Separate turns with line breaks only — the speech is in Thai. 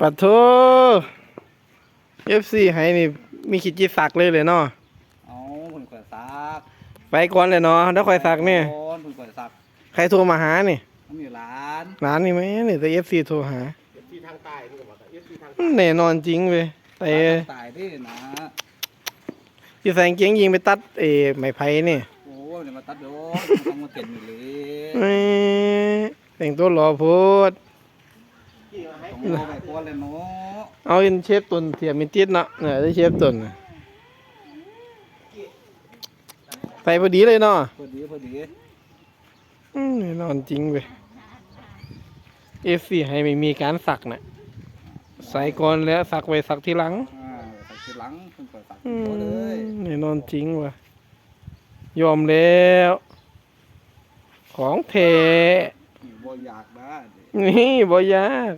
ปัดโทเอฟซีให้นี่มีขีดจีสักเลยเลยเนาะ
เอาเพิ่นข่อยซัก
ไปก่อนเลยเนาะแล้วค่อยสักเนี่ย
โอนเพิ่นข่อยซัก
ใครโทรมาหานี่
มันมีร้าน
ร้านนี่ไหมนี่แต่เอฟซีโทรหา
ที่ทางใต้นี่ก็บอกเอฟซีทาง
แน่นอนจริงเว้ยแต่
ร้านตายเด้นะ
ที่ใส่กางเกงยิงไปตัดเอไม้ไผ่นี่
โอ้ยเดี๋ยวมาตัดโดนมันต้องมาเต็มอยู่เลย
เอ้ยแต่งตัวหล่อโพด
เลยเนาะ
เอาอินเชฟตุนเทียมมิติดเนาะเนี่ยได้เชฟตุนน่ะใส่พอดีเลยเนาะ
พอดีพอดี
อืมแน่นอนจริงเว้ยเอฟซีให้ไม่มีการสักนะใส่ก่อนแล้วสักไว้สักทีหลัง
อ่าใส่ทีหลังเพิ่นข่อยซัก
อื
โตเลย
มแน่นอนจริงว่ะยอมแล้ว ของเท
นี่บ่อยากได้
นี่บ่ยาก